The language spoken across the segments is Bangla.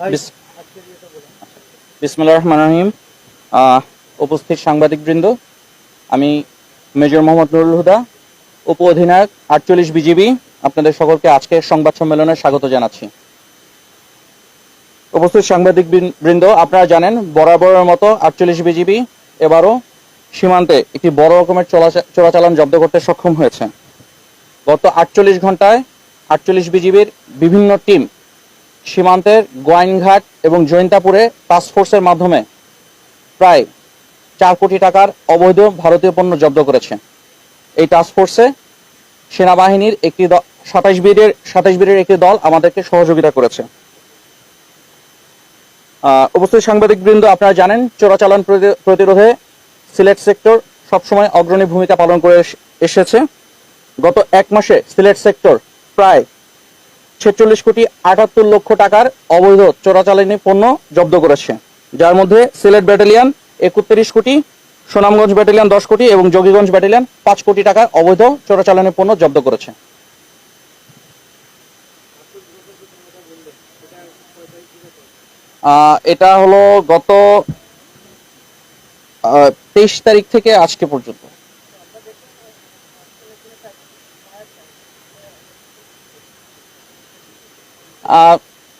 বিস- বিসমুল্লাহ রহমান রহিম উপস্থিত সাংবাদিকবৃন্দ, আমি মেজর মোহাম্মদ নুরুল হুদা, উপ অধিনায়ক, আটচল্লিশ বিজিবি, আপনাদের সকলকে আজকের সংবাদ সম্মেলনে স্বাগত জানাচ্ছি। উপস্থিত সাংবাদিক বৃন্দ আপনারা জানেন, বরাবরের মতো আটচল্লিশ বিজিবি এবারও সীমান্তে একটি বড় রকমের চোরাচালান জব্দ করতে সক্ষম হয়েছে। গত আটচল্লিশ ঘন্টায় আটচল্লিশ বিজিবির বিভিন্ন টিম সীমান্তের গোয়াইনঘাট এবং জৈন্তাপুরে টাস্কফোর্সের মাধ্যমে প্রায় চার কোটি টাকার অবৈধ ভারতীয় পণ্য জব্দ করেছে। এই টাস্কফোর্সে সেনাবাহিনীর একটি সাতাইশ বীরের সাতাইশ বীরের একটি দল আমাদেরকে সহযোগিতা করেছে। উপস্থিত সাংবাদিকবৃন্দ, আপনারা জানেন, চোরাচালান প্রতি- প্রতিরোধে সিলেট সেক্টর সবসময় অগ্রণী ভূমিকা পালন করে এসেছে। গত এক মাসে সিলেট সেক্টর প্রায় ছেচল্লিশ কোটি আটাত্তর লক্ষ টাকার অবৈধ চোরাচালানি পণ্য জব্দ করেছে। যার মধ্যে সিলেট ব্যাটালিয়ন একত্রিশ কোটি, সুনামগঞ্জ ব্যাটালিয়ন দশ কোটি এবং যোগীগঞ্জ ব্যাটালিয়ন পাঁচ কোটি টাকার অবৈধ চোরাচালানি পণ্য জব্দ করেছে। এটা হলো গত তেইশ তারিখ থেকে আজকে পর্যন্ত।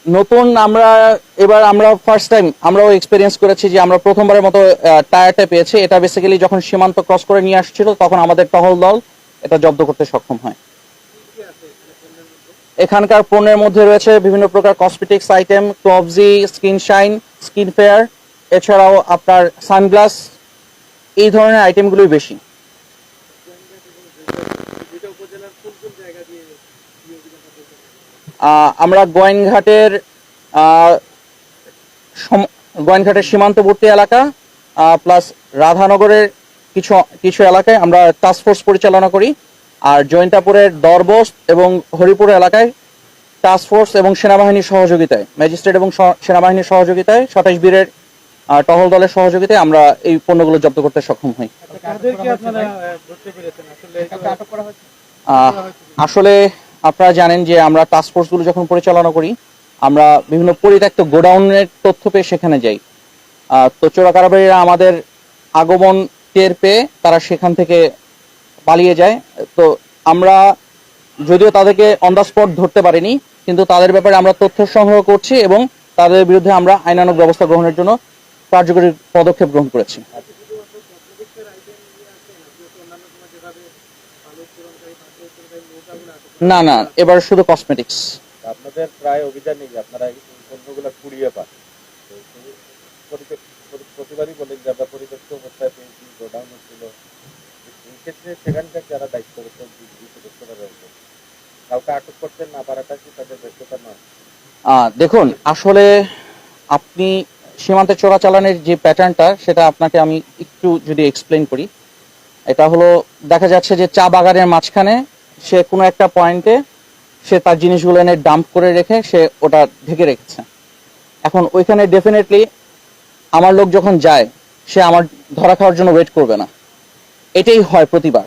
নতুন আমরা, এবার আমরা ফার্স্ট টাইম আমরাও এক্সপিরিয়েন্স করেছি যে আমরা প্রথমবারের মতো টায়ারটা পেয়েছি। এটা বেসিক্যালি যখন সীমান্ত ক্রস করে নিয়ে আসছিল, তখন আমাদের টহল দল এটা জব্দ করতে সক্ষম হয়। এখানকার পণ্যের মধ্যে রয়েছে বিভিন্ন প্রকার কসমেটিক্স আইটেম ক্লবজি স্কিন শাইন স্কিন ফেয়ার এছাড়াও আপনার সানগ্লাস এই ধরনের আইটেমগুলোই বেশি। আমরা সম- গোয়াইনঘাটের সীমান্তবর্তী এলাকা প্লাস রাধানগরের কিছু কিছু এলাকায় আমরা টাস্কফোর্স পরিচালনা করি। আর জৈন্তাপুরের দরবস্ত এবং হরিপুর এলাকায় টাস্কফোর্স এবং সেনাবাহিনীর সহযোগিতায় ম্যাজিস্ট্রেট এবং সেনাবাহিনীর সহযোগিতায় সাতাইশ বীরের আহ, টহল দলের সহযোগিতায় আমরা এই পণ্যগুলো জব্দ করতে সক্ষম হই। আহ, আসলে আপনারা জানেন যে আমরা টাস্কফোর্সগুলো যখন পরিচালনা করি, আমরা বিভিন্ন পরিত্যক্ত গোডাউনের তথ্য পেয়ে সেখানে যাই। তো চোরাকারবারীরা আমাদের আগমন টের পেয়ে তারা সেখান থেকে পালিয়ে যায়। তো আমরা যদিও তাদেরকে অন দ্য স্পট ধরতে পারিনি, কিন্তু তাদের ব্যাপারে আমরা তথ্য সংগ্রহ করছি এবং তাদের বিরুদ্ধে আমরা আইনানুগ ব্যবস্থা গ্রহণের জন্য কার্যকরী পদক্ষেপ গ্রহণ করেছি। না না এবার শুধু কসমেটিক্স আপনাদের প্রায় অভিযান নেই আপনারা পণ্যগুলো কুড়িয়ে পান। প্রতিবারই বলেন যে আমরা পরিদর্শক অবস্থায় পেয়েছি গোডাউন ছিল। এই ক্ষেত্রে সেখানকার যারা দায়িত্ব সদস্যরা রয়েছে কাউকে আটক করতে না পারাটা কি তাদের ব্যর্থতা নয়? দেখুন আসলে আপনি সীমান্তে চোরাচালানের যে প্যাটার্নটা সেটা আপনাকে আমি একটু যদি এক্সপ্লেন করি। এটা হলো দেখা যাচ্ছে যে চা বাগানের মাঝখানে সে কোনো একটা পয়েন্টে সে তার জিনিসগুলো এনে ডাম্প করে রেখে সে ওটা ঢেকে রেখেছে। এখন ওইখানে ডেফিনেটলি আমার লোক যখন যায়, সে আমার ধরা খাওয়ার জন্য ওয়েট করবে না। এটাই হয় প্রতিবার।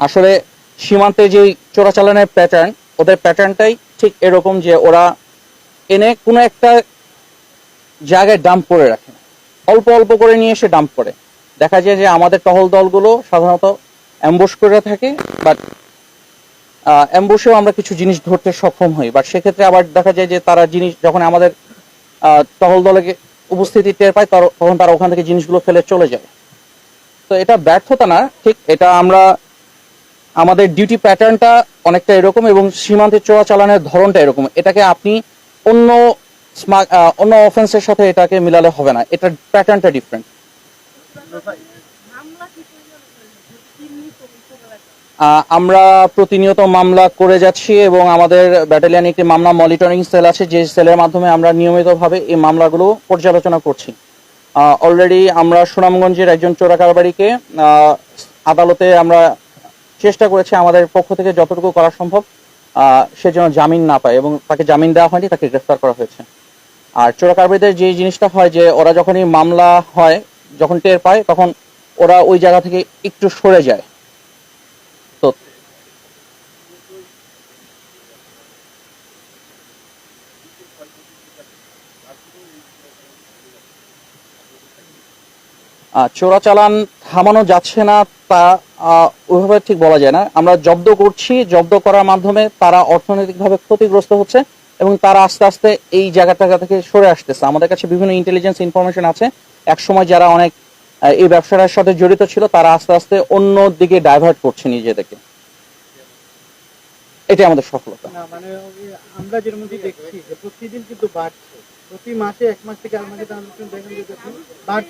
আসলে সীমান্তে যে চোরাচালানের প্যাটার্ন ওদের প্যাটার্নটাই ঠিক এরকম যে ওরা এনে কোনো একটা জায়গায় ডাম্প করে রাখে। অল্প অল্প করে নিয়ে এসে ডাম্প করে। দেখা যায় যে আমাদের টহল দলগুলো সাধারণত অ্যাম্বুশ করে থাকে বাট অ্যাম্বুশেও আমরা কিছু জিনিস ধরতে সক্ষম হই। বাট সেক্ষেত্রে আবার দেখা যায় যে তারা জিনিস যখন আমাদের টহল দলে উপস্থিতি টের পায় তখন তারা ওখান থেকে জিনিসগুলো ফেলে চলে যায়। তো এটা ব্যর্থতা না, ঠিক? এটা আমরা আমাদের ডিউটি প্যাটার্নটা অনেকটা এরকম এবং সীমান্তে চোরাচালানের ধরনটা এরকম। এটাকে আপনি অন্য অন্য অফেন্সের সাথে এটাকে মিলালে হবে না। এটার প্যাটার্নটা ডিফারেন্ট আমরা প্রতিনিয়ত মামলা করে যাচ্ছি এবং আমাদের ব্যাটালিয়ানে একটি মামলা মনিটরিং সেল আছে, যে সেলের মাধ্যমে আমরা নিয়মিতভাবে এই মামলাগুলো পর্যালোচনা করছি। অলরেডি আমরা সুনামগঞ্জের একজন চোরা কারবারিকে আদালতে আমরা চেষ্টা করেছি আমাদের পক্ষ থেকে যতটুকু করা সম্ভব সে যেন জামিন না পায় এবং তাকে জামিন দেওয়া হয়নি, তাকে গ্রেফতার করা হয়েছে। আর চোরা কারবারিদের যে জিনিসটা হয় যে, ওরা যখনই মামলা হয়, যখন টের পায়, তখন ওরা ওই জায়গা থেকে একটু সরে যায়। তো চোরাচালান থামানো যাচ্ছে না, তা ওইভাবে ঠিক বলা যায় না। আমরা জব্দ করছি, জব্দ করার মাধ্যমে তারা অর্থনৈতিকভাবে ক্ষতিগ্রস্ত হচ্ছে এবং তারা আস্তে আস্তে এই জায়গাটা থেকে সরে আসতেছে। আমাদের কাছে বিভিন্ন ইন্টেলিজেন্স ইনফরমেশন আছে। একসময় যারা অনেক এই ব্যবসাটার সাথে জড়িত ছিল, তারা আস্তে আস্তে অন্য দিকে ডাইভার্ট করছে নিজেদেরকে। এটাই আমাদের সফলতা। মানে আমরা যেরকম দেখছি প্রতিদিন কিন্তু বাড়ছে। প্রতি মাসে এক মাস থেকে আর মাসে দেখেন বাড়ছে।